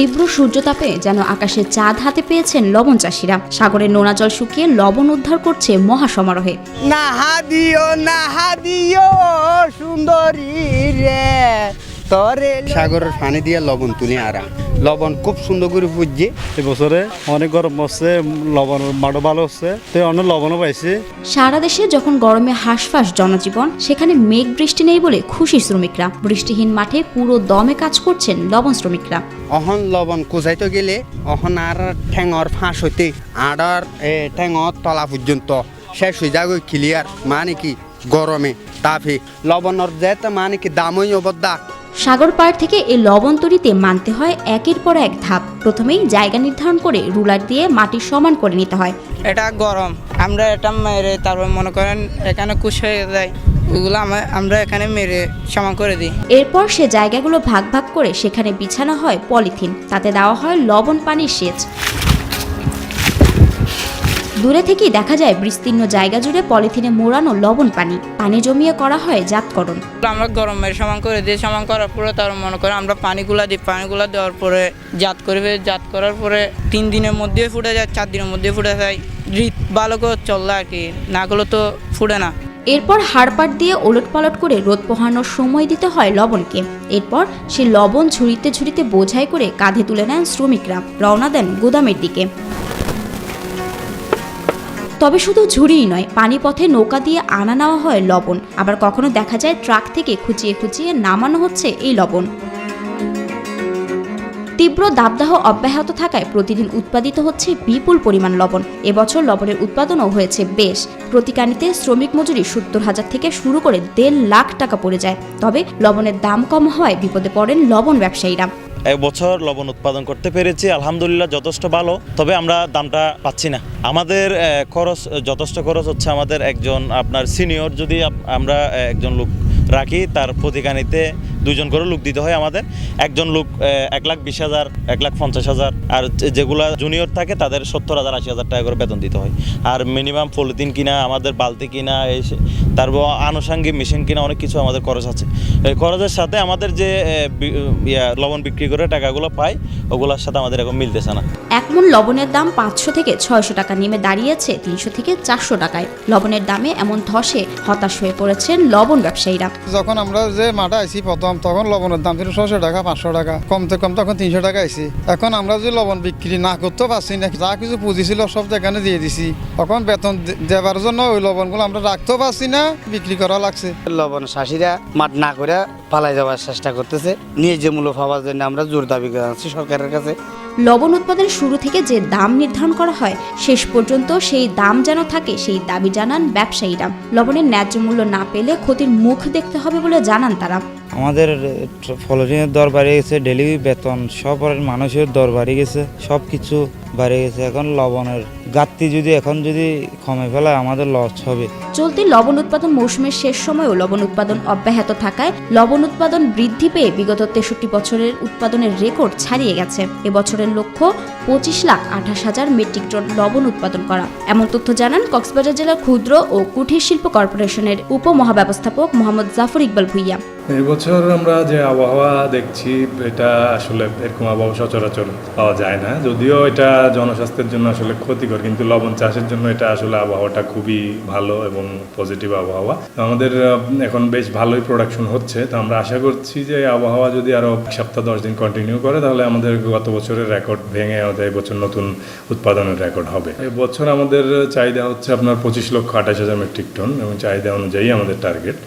তীব্র সূর্যতাপে যেন আকাশে চাঁদ হাতে পেয়েছেন লবণ চাষিরা। সাগরের নোনা জল শুকিয়ে লবণ উদ্ধার করছে মহাসমারোহে। নাহা দিও নাহা দিও সুন্দরী রে। তরে সাগরের পানি দিয়ে লবণ তুলি আরা লবণ খুব সুন্দর করে ফুটছে। এবছরে অনেক গরম হচ্ছে লবণ মাঠও ভালো হচ্ছে তো অনেক লবণও পাইছি। সারা দেশে যখন গরমে হাঁসফাঁস জনজীবন সেখানে মেঘ বৃষ্টি নেই বলে খুশি শ্রমিকরা। বৃষ্টিহীন মাঠে পুরো দমে কাজ করছেন লবণ শ্রমিকরা। অহন লবণ কোচাইতে গেলে অহন আর ঠেঙর ফাঁস হইতে আডার এ ঠেঙর তলা পর্যন্ত। শেষ হয়ে যাবে ক্লিয়ার মানে কি গরমে তাপে। লবণর যেতে মানে কি দামই অবদা। সাগর পাড় থেকে এই লবণ তৈরিতে মানতে হয় একের পর এক ধাপ। প্রথমেই জায়গা নির্ধারণ করে রুলার দিয়ে মাটি সমান করে নিতে হয়। এটা গরম। আমরা এটা মেরে তারপর মনে করেন এখানে কুশ হয়ে যায় ওগুলো আমরা এখানে মেরে সমান করে দিই। এরপর সে জায়গাগুলো ভাগ ভাগ করে সেখানে বিছানো হয় পলিথিন। তাতে দেওয়া হয় লবণ পানির সেচ। দূরে থেকেই দেখা যায় বিস্তীর্ণ জায়গা জুড়ে পলিথিনে মোড়ানো লবণ পানি। পানি জমিয়ে করা হয় জাতকরণ। আমরা গরম মেরে সমান করে দিই সমান করার পরে তার মনে করেন আমরা পানিগুলা দিই। পানিগুলা দেওয়ার পরে জাত করবে জাত করার পরে তিন দিনের মধ্যে ফুটে যায় চার দিনের মধ্যে ফুটে যায়। রিত ভালো করে চললে আর কি না করলে তো ফুটে না। এরপর হাড়পাট দিয়ে ওলট পালট করে রোদ পোহানোর সময় দিতে হয় লবণকে। এরপর সে লবণ ঝুড়িতে ঝুড়িতে বোঝাই করে কাঁধে তুলে নেন শ্রমিকরা। রওনা দেন গুদামের দিকে। তবে শুধু ঝুড়িই নয়, পানিপথে নৌকা দিয়ে আনা নেওয়া হয় লবণ। আবার কখনো দেখা যায় ট্রাক থেকে খুঁচিয়ে খুঁচিয়ে নামানো হচ্ছে এই লবণ। তীব্র দাবদাহ অব্যাহত থাকায় প্রতিদিন উৎপাদিত হচ্ছে বিপুল পরিমাণ লবণ। এবছর লবণের উৎপাদনও হয়েছে বেশ। প্রতিকানিতে শ্রমিক মজুরি সত্তর হাজার থেকে শুরু করে দেড় লাখ টাকা পড়ে যায়। তবে লবণের দাম কম হওয়ায় বিপদে পড়েন লবণ ব্যবসায়ীরা। এক বছর লবণ উৎপাদন করতে পেরেছি, আলহামদুলিল্লাহ যথেষ্ট ভালো, তবে আমরা দামটা পাচ্ছি না। আমাদের খরচ, যথেষ্ট খরচ হচ্ছে আমাদের একজন আপনার সিনিয়র যদি আমরা একজন লোক রাখি, তার প্রতিকানিতে দুজন করে লোক দিতে হয় আমাদের। একজন লোক এক লাখ বিশ হাজার এক লাখ পঞ্চাশ হাজার আর যেগুলা জুনিয়র থাকে তাদের সত্তর হাজার আশি হাজার টাকা করে বেতন দিতে হয়। আর মিনিমাম পলিথিন কিনা আমাদের বালতি কিনা এই তারপর আনুষঙ্গিক মেশিন কিনা অনেক কিছু আমাদের খরচ আছে। এই খরচের সাথে আমাদের যে ইয়া, লবণ বিক্রি করে টাকাগুলো পাই ওগুলোর সাথে আমাদের এখন মিলতেছে না। এক মন লবণের দাম পাঁচশো থেকে ছয়শো টাকা নেমে দাঁড়িয়েছে তিনশো থেকে চারশো টাকায়। লবণের দামে এমন ধসে হতাশ হয়ে পড়েছেন লবণ ব্যবসায়ীরা। যখন আমরা যে মাঠে আইছি প্রথম তখন লবণের দাম ছিল ছশো টাকা পাঁচশো টাকা। কমতে কম তখন তিনশো টাকা আইছি। এখন আমরা যদি লবণ বিক্রি না করতে পারছি না যা কিছু পুঁজি ছিল সব এখানে দিয়ে দিছি। তখন বেতন দেবার জন্য ওই লবণগুলো আমরা রাখতেও পারছি না বিক্রি করা লাগছে। লবণ চাষিরা মাঠ না করে পালাই যাওয়ার চেষ্টা করতেছে। নিয়ে যে মূল্য পাওয়ার জন্য আমরা জোর দাবি জানাচ্ছি সরকারের কাছে। লবণ উৎপাদন শুরু থেকে যে দাম নির্ধারণ করা হয় শেষ পর্যন্ত সেই দাম যেন থাকে সেই দাবি জানান ব্যবসায়ীরা। লবণের ন্যায্য মূল্য না পেলে ক্ষতির মুখ দেখতে হবে বলে জানান তারা। আমাদের ফলনের দর বাড়িয়ে গেছে ডেলি বেতন, সব মানুষের দর বাড়িয়ে গেছে সব কিছু বাড়ে গেছে। এখন লবণের ঘাটতি যদি এখন যদি কমে ফেলায়, আমাদের লস হবে। চলতি লবণ উৎপাদন মৌসুমের শেষ সময়েও লবণ উৎপাদন অব্যাহত থাকায় লবণ উৎপাদন বৃদ্ধি পেয়ে বিগত তেষট্টি বছরের উৎপাদনের রেকর্ড ছাড়িয়ে গেছে। এবছরের লক্ষ্য, পঁচিশ লাখ আঠাশ হাজার মেট্রিক টন লবণ উৎপাদন করা। এমন তথ্য জানান কক্সবাজার জেলার ক্ষুদ্র ও কুঠির শিল্প কর্পোরেশনের উপমহাব্যবস্থাপক মোহাম্মদ জাফর ইকবাল ভুইয়া। এবছর আমরা যে আবহাওয়া দেখছি, এটা আসলে এরকম আবহাওয়া সচরাচর পাওয়া যায় না। যদিও এটা জনস্বাস্থ্যের জন্য আসলে ক্ষতিকর, কিন্তু লবণ চাষের জন্য এটা আসলে আবহাওয়াটা খুবই ভালো এবং পজিটিভ আবহাওয়া। আমাদের এখন বেশ ভালোই প্রোডাকশন হচ্ছে। তো আমরা আশা করছি যে আবহাওয়া যদি আরও সপ্তাহ, দশ দিন কন্টিনিউ করে, তাহলে আমাদের গত বছরের রেকর্ড ভেঙে আমাদের এবছর নতুন উৎপাদনের রেকর্ড হবে। এবছর আমাদের চাহিদা হচ্ছে আপনার পঁচিশ লক্ষ আঠাশ হাজার মেট্রিক টন এবং চাহিদা অনুযায়ী আমাদের টার্গেট